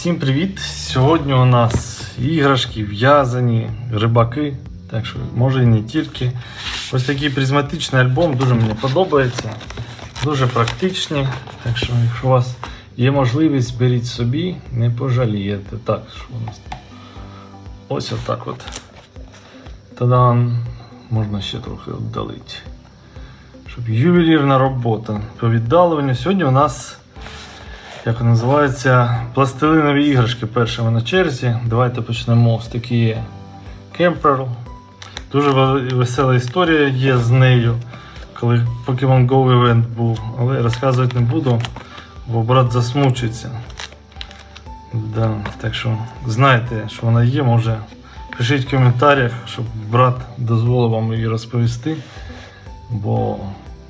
Всім привіт! Сьогодні у нас іграшки, в'язані, рибаки, так що може і не тільки. Ось такий призматичний альбом, дуже мені подобається. Дуже практичні. Так що, якщо у вас є можливість, беріть собі, не пожалієте. Так, що у нас? Ось отак от. Тадан. Можна ще трохи віддалити. Щоб ювелірна робота по віддаленню. Сьогодні у нас як називається, пластилинові іграшки першими на черзі. Давайте почнемо з такі Кемпер. Дуже весела історія є з нею, коли Pokemon Go event був, але розказувати не буду, бо брат засмучиться. Да, так що знаєте, що вона є, може пишіть в коментарях, щоб брат дозволив вам її розповісти. Бо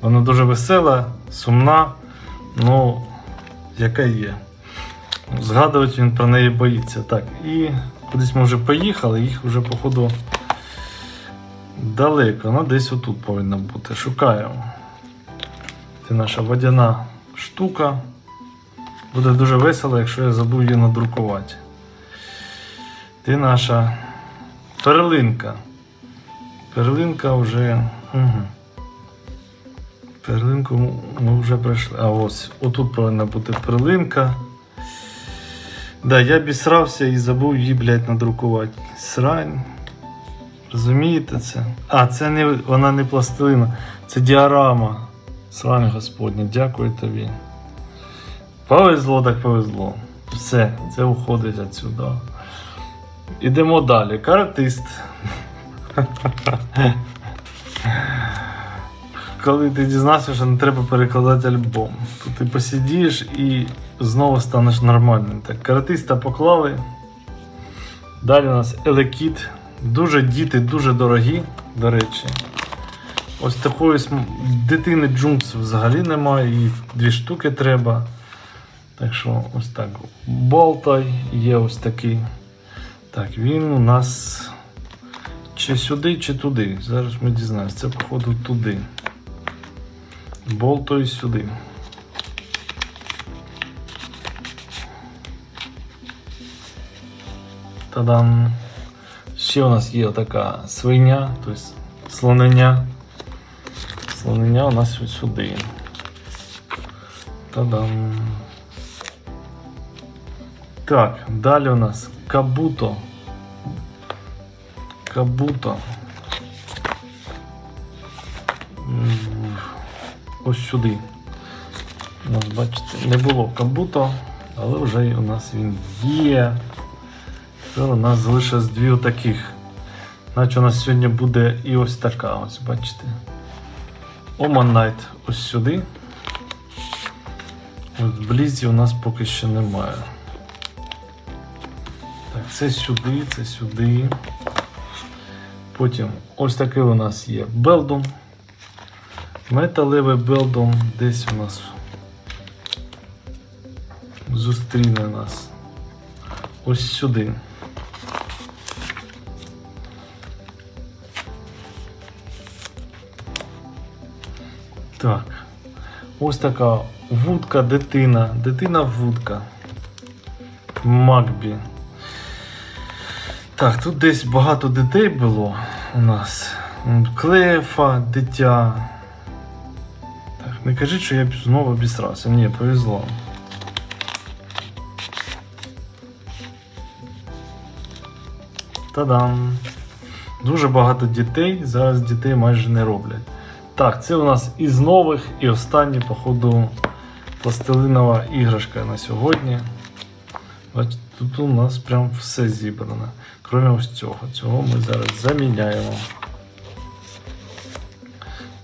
вона дуже весела, сумна, ну яка є. Згадувати він про неї боїться. Так, і кудись ми вже поїхали, їх вже, походу, далеко. Вона десь отут повинна бути. Шукаємо. Це наша водяна штука. Буде дуже весело, якщо я забув її надрукувати. Ти наша перлинка. Перлинка вже. Угу. Перлинку ми вже пройшли. А ось отут повинна бути перлинка. Да, я бісрався і забув її, блядь, надрукувати. Срань. Розумієте це? А, це не вона не пластилина, це діарама. Срань Господня, дякую тобі. Повезло, так повезло. Все, це уходить відсюди. Ідемо далі. Каратист. коли ти дізнався, що не треба перекладати альбом, то ти посидієш і знову станеш нормальним. Так, каратиста поклали. Далі у нас елекіт. Дуже діти, дуже дорогі, до речі. Ось такої дитини джункс взагалі немає, і дві штуки треба. Так що ось так. Болтай є ось такий. Так, він у нас чи сюди, чи туди. Зараз ми дізнаємося. Це, походу, туди. Болтою сюди. Та-дам. Ще у нас є така свиня, тобто слонення. Слонення у нас ось сюди. Та-дам. Так, далі у нас кабуто. Кабуто. Ось сюди. У нас, бачите, не було кабуто, але вже у нас він є. Тепер у нас залишилось дві отаких. Наче у нас сьогодні буде і ось така, ось бачите. Knight ось сюди. От блізі у нас поки що немає. Так, це сюди, це сюди. Потім ось такий у нас є Белдум. Металевий Белдум десь у нас зустріне нас. Ось сюди. Так. Ось така вудка дитина. Дитина вудка. Макбі. Так, тут десь багато дітей було у нас. Клефа, дитя. Не кажіть, що я знову обісрався. Ні, повезло. Та-дам! Дуже багато дітей. Зараз дітей майже не роблять. Так, це у нас із нових і останній, походу, пластилинова іграшка на сьогодні. Бачите, тут у нас прям все зібрано. Крім ось цього. Цього ми зараз заміняємо.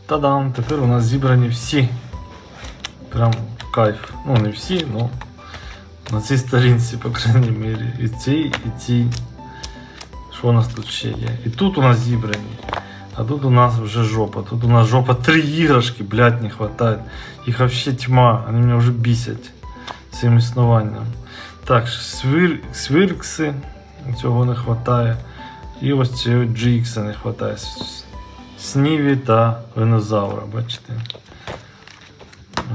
Та-дам! Тепер у нас зібрані всі. Прям кайф. Ну, не всі, ну на цій сторінці, по крайній мірі. І ці, і ці. Що у нас тут ще є? І тут у нас зібрані. А тут у нас вже жопа. Тут у нас жопа три іграшки, блядь, не хватает. Їх вообще тьма, вони мене вже бісять цим існуванням. Так, свир... свиркси, цього не хватає. І ось цього GX не хватає. Сніві та Венозавра, бачите?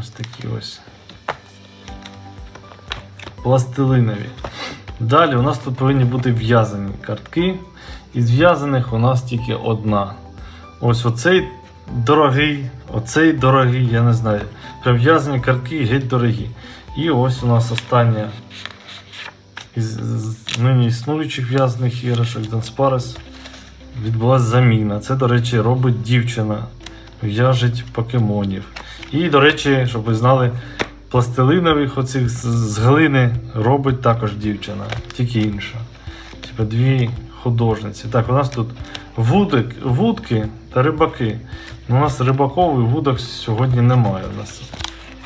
Ось такі ось. Пластилинові. Далі у нас тут повинні бути в'язані картки. Із в'язаних у нас тільки одна. Ось оцей дорогий, оцей дорогий, я не знаю. Прям в'язані картки геть дорогі. І ось у нас остання із нині існуючих в'язаних іграшок Данспарес відбулася заміна. Це, до речі, робить дівчина, в'яжить покемонів. І, до речі, щоб ви знали, пластилинових оцих з, глини робить також дівчина, тільки інша. Типа дві художниці. Так, у нас тут вудик, вудки та рибаки. У нас рибаков і вудок сьогодні немає. У нас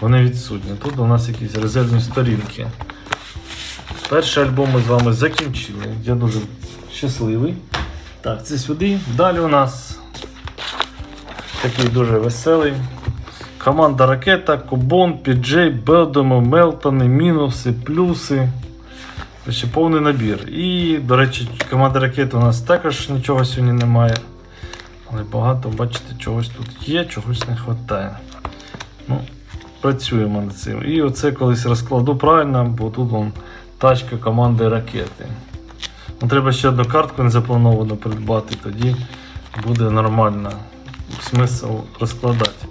вони відсутні. Тут у нас якісь резервні сторінки. Перший альбом ми з вами закінчили. Я дуже щасливий. Так, це сюди. Далі у нас такий дуже веселий. Команда Ракета, Кубон, Піджей, Белдоми, Мелтони, мінуси, плюси. Ще повний набір. І, до речі, команда Ракета у нас також нічого сьогодні немає. Але багато, бачите, чогось тут є, чогось не вистачає. Ну, працюємо над цим. І оце колись розкладу правильно, бо тут вон, тачка команди ракети. Треба ще одну картку незаплановано придбати, тоді буде нормально смисл розкладати.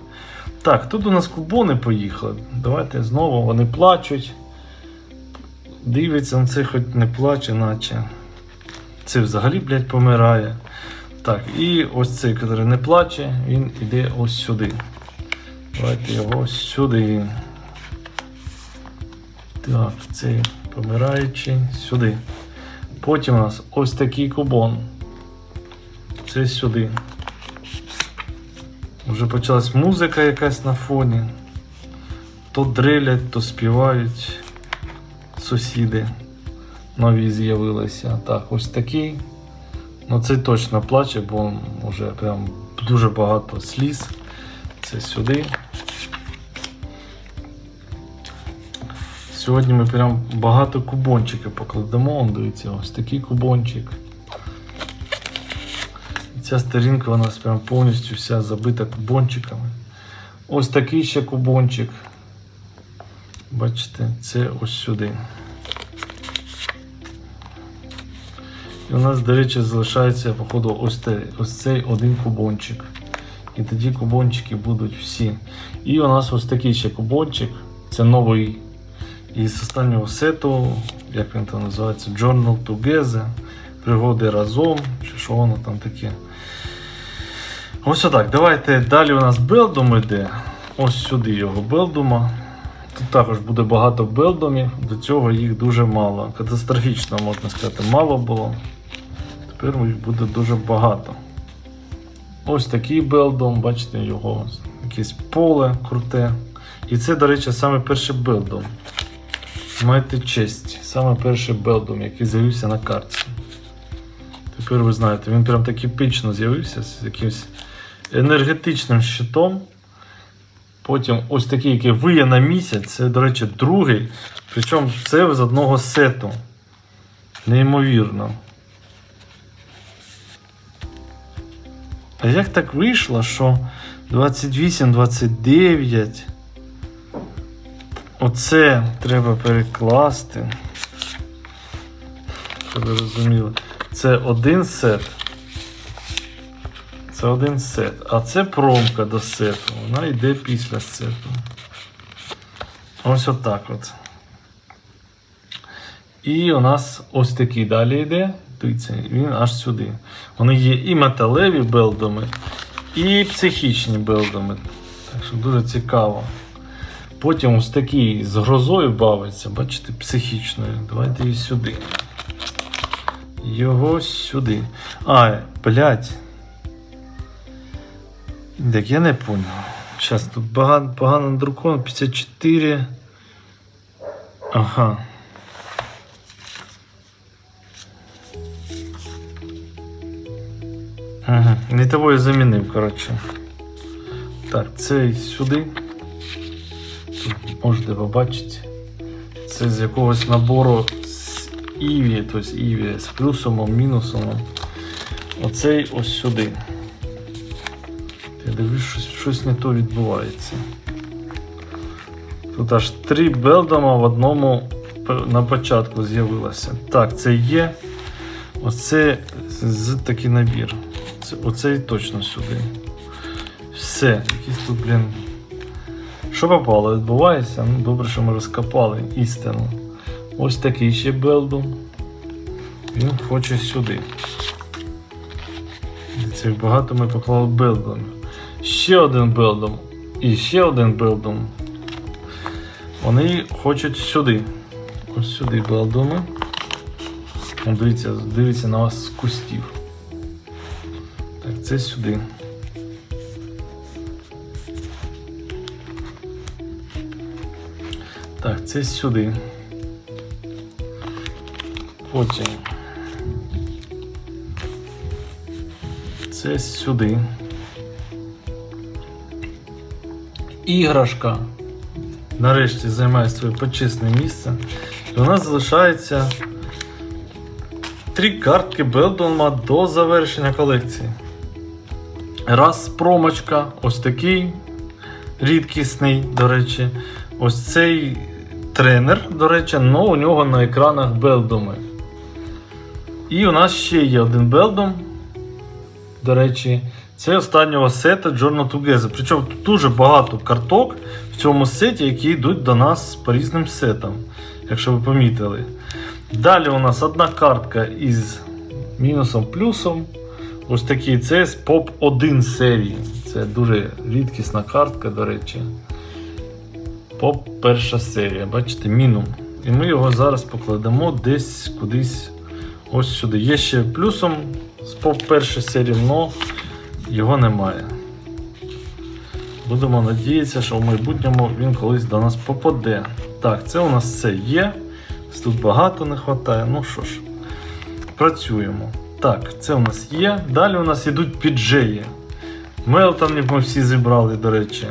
Так, тут у нас кубони поїхали. Давайте знову вони плачуть. Дивиться, це хоч не плаче, наче. Це взагалі, блядь, помирає. Так, і ось цей, який не плаче, він іде ось сюди. Давайте його ось сюди. Так, цей помираючий сюди. Потім у нас ось такий кубон. Це сюди. Вже почалась музика якась на фоні. То дрилять, то співають сусіди. Нові з'явилися. Так, ось такий. Ну цей точно плаче, бо вже прям дуже багато сліз. Це сюди. Сьогодні ми прям багато кубончиків покладемо. Дивіться, ось такий кубончик. І ця сторінка у нас прям повністю вся забита кубончиками. Ось такий ще кубончик. Бачите, це ось сюди. І у нас, до речі, залишається, походу, ось, те, ось цей один кубончик. І тоді кубончики будуть всі. І у нас ось такий ще кубончик. Це новий із останнього сету, як він там називається, Journal Together. Пригоди разом, чи що воно там таке. Ось отак. Давайте далі у нас белдом іде. Ось сюди його белдума. Тут також буде багато белдомів, до цього їх дуже мало. Катастрофічно, можна сказати, мало було. Тепер їх буде дуже багато. Ось такий белдом, бачите, його якесь поле круте. І це, до речі, саме перший белдом. Майте честь, саме перший белдом, який з'явився на картці. Тепер ви знаєте, він прям так епічно з'явився з якимось енергетичним щитом. Потім ось такий, який виє на місяць, це, до речі, другий. Причому це з одного сету. Неймовірно. А як так вийшло, що 28-29. Оце треба перекласти. Щоб ви розуміли. Це один сет. Це один сет. А це промка до сету. Вона йде після сету. Ось отак от. І у нас ось такий далі йде. Дивіться, він аж сюди. Вони є і металеві белдоми, і психічні белдоми. Так що дуже цікаво. Потім ось такий з грозою бавиться, бачите, психічною. Давайте її сюди. Його сюди. А, блядь. Так, я не понял. Зараз тут погано, погано надруковано. 54. Ага. Ага. Не того я замінив, коротше. Так, цей сюди. Можете побачити. Це з якогось набору з Іві, тобто Іві з плюсом, мінусом. Оцей ось сюди. Я дивлюсь, щось, щось не то відбувається. Тут аж три белдома в одному на початку з'явилася. Так, це є. Оце з такий набір. Це, оцей точно сюди. Все, якісь тут, блін. Що попало, відбувається? Ну, добре, що ми розкопали істину. Ось такий ще Белдум. Він хоче сюди. Це багато ми поклали Белдумів. Ще один Белдум. І ще один Белдум. Вони хочуть сюди. Ось сюди Белдуми. Дивіться, дивіться на вас з кустів. Так, це сюди. Так, це сюди. Потім. Це сюди. Іграшка. Нарешті займає своє почесне місце. І у нас залишається три картки Белдонма до завершення колекції. Раз промочка, ось такий рідкісний, до речі. Ось цей тренер, до речі, але у нього на екранах Белдоми. І у нас ще є один Белдом. До речі, це останнього сета Journal Together. Причому тут дуже багато карток в цьому сеті, які йдуть до нас по різним сетам, якщо ви помітили. Далі у нас одна картка із мінусом плюсом. Ось такий це з Pop 1 серії. Це дуже рідкісна картка, до речі. Pop перша серія, бачите, мінум. І ми його зараз покладемо десь кудись ось сюди. Є ще плюсом з Pop першої серії, але його немає. Будемо надіятися, що в майбутньому він колись до нас попаде. Так, це у нас все є. Тут багато не вистачає. Ну що ж, працюємо. Так, це у нас є. Далі у нас йдуть піджеї. Мелтонів ми всі зібрали, до речі.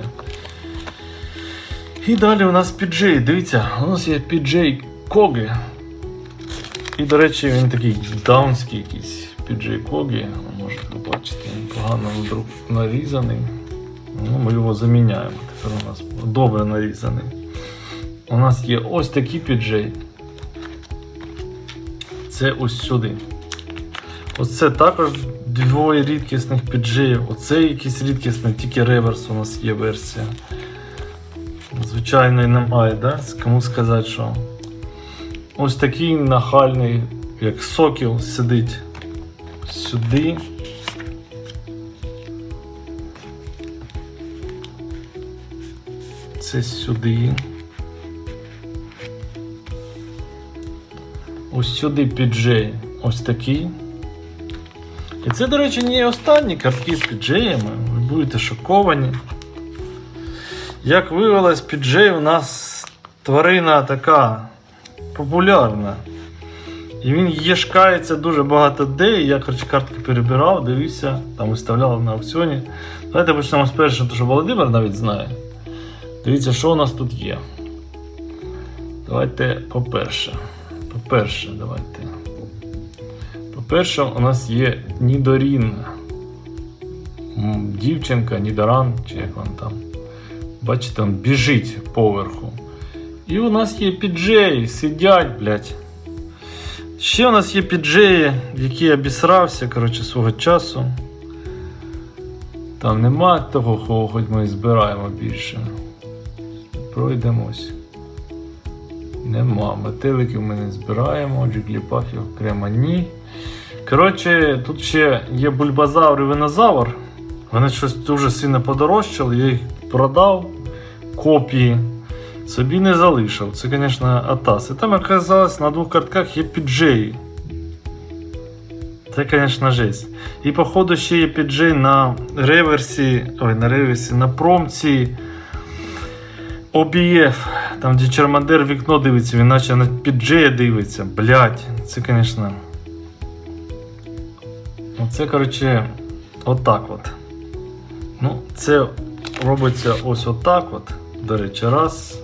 І далі у нас піджей. Дивіться, у нас є піджей Коги. І, до речі, він такий даунський якийсь піджей Коги. Можете побачити, він погано вдруг нарізаний. Ну, ми його заміняємо. Тепер у нас добре нарізаний. У нас є ось такий піджей. Це ось сюди. Оце також двоє рідкісних піджеїв. Оце якийсь рідкісний, тільки реверс у нас є версія. Звичайно, немає, да? Кому сказати, що ось такий нахальний, як сокіл, сидить сюди. Це сюди. Ось сюди піджей. Ось такий. І це, до речі, не останні картки з піджеями. Ви будете шоковані. Як виявилось, піджей у нас тварина така популярна. І він єшкається дуже багато де. Я коротше, картки перебирав, дивився, там виставляли на аукціоні. Давайте почнемо з першого, тому що Володимир навіть знає. Дивіться, що у нас тут є. Давайте по-перше. По-перше, давайте. По-перше, у нас є Нідорін. Дівчинка, Нідоран, чи як вона там. Бачите, він біжить поверху. І у нас є піджеї, сидять, блядь. Ще у нас є піджеї, в які я обісрався, коротше, свого часу. Там нема того, кого хоч ми і збираємо більше. Пройдемось. Нема. Метеликів ми не збираємо, джигліпафів окремо ні. Коротше, тут ще є бульбазавр і винозавр. Вони щось дуже сильно подорожчали, я їх продав, копії. Собі не залишив. Це, звісно, атас. І там оказалось на двох картках є піджеї. Це, звісно, жесть. І, походу, ще є піджей на реверсі. Ой, на реверсі, на промці. OBF, там де Чермандер вікно дивиться, він наче на піджея дивиться. Блять, це, звісно. Оце, коротше, отак от. Ну, це робиться ось отак от. До речі, раз.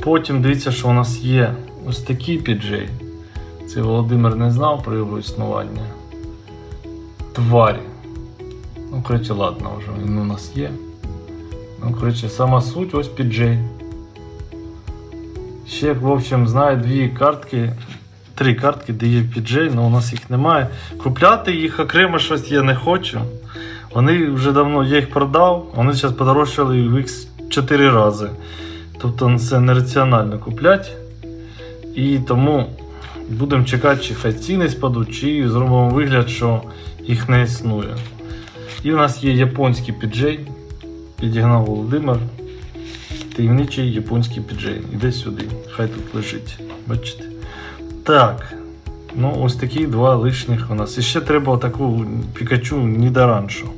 Потім дивіться, що у нас є ось такий піджей. Це Володимир не знав про його існування. Тварі. Ну, коротше, ладно вже, він у нас є. Ну, коротше, сама суть ось піджей. Ще, в общем, знаю дві картки, три картки, де є PJ, але у нас їх немає. Купляти їх окремо щось я не хочу. Вони вже давно, я їх продав, вони зараз подорожчали в X4 рази. Тобто це нераціонально купляти. І тому будемо чекати, чи хай ціни спадуть, чи зробимо вигляд, що їх не існує. І в нас є японський піджей, підігнав Володимир. Таємничий японський піджей. Іде сюди, хай тут лежить. Бачите? Так. Ну, ось такі два лишніх у нас. І ще треба таку Пікачу Нідораншу.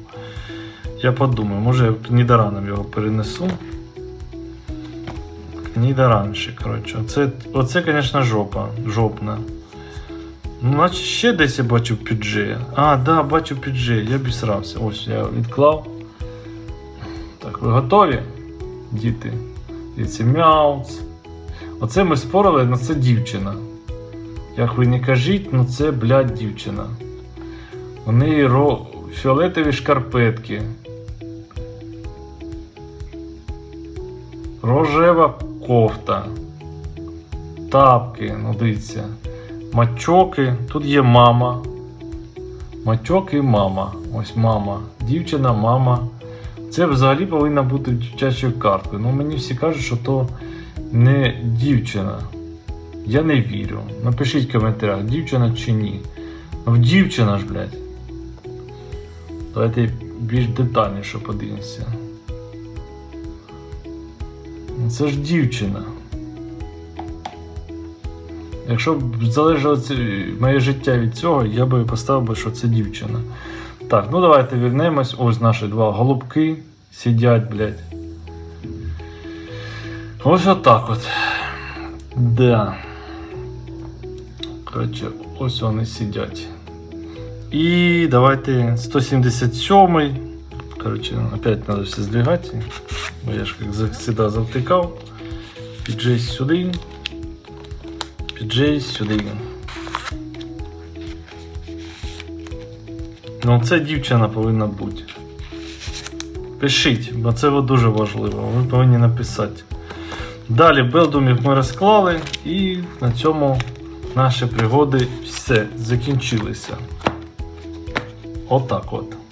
Я подумаю, може я Нідораном його перенесу. Нідоранші, коротше. Оце, оце, звісно, жопа. Жопна. Ну, наче ще десь я бачив піджея. А, да, бачив піджея, я бісрався. Ось я відклав. Так, ви готові? Діти. Дивіться, мяуц. Оце ми спорили, але це дівчина. Як ви не кажіть, ну це, блядь, дівчина. У неї ро... фіолетові шкарпетки. Рожева кофта. Тапки, ну дивіться. Мачоки. Тут є мама. Мачок і мама. Ось мама. Дівчина, мама. Це взагалі повинна бути дівчачою карткою. Ну мені всі кажуть, що то не дівчина. Я не вірю. Напишіть в коментарях, дівчина чи ні. Ну дівчина ж, блядь. Давайте більш детальніше подивимося. Ну, Це ж дівчина. Якщо б залежало моє життя від цього, я би поставив би, що це дівчина. Так, ну давайте вернемось. Ось наші два голубки сидять, блядь. Ось отак от. Да. Коротше, ось вони сидять. І давайте 177. Коротше, опять надо все здвигати. Бо я ж як завжди завтикав. Піджей сюди. Піджей сюди. Ну, це дівчина повинна бути. Пишіть, бо це дуже важливо. Ви повинні написати. Далі белдумів ми розклали, і на цьому наші пригоди все закінчилися. Отак от.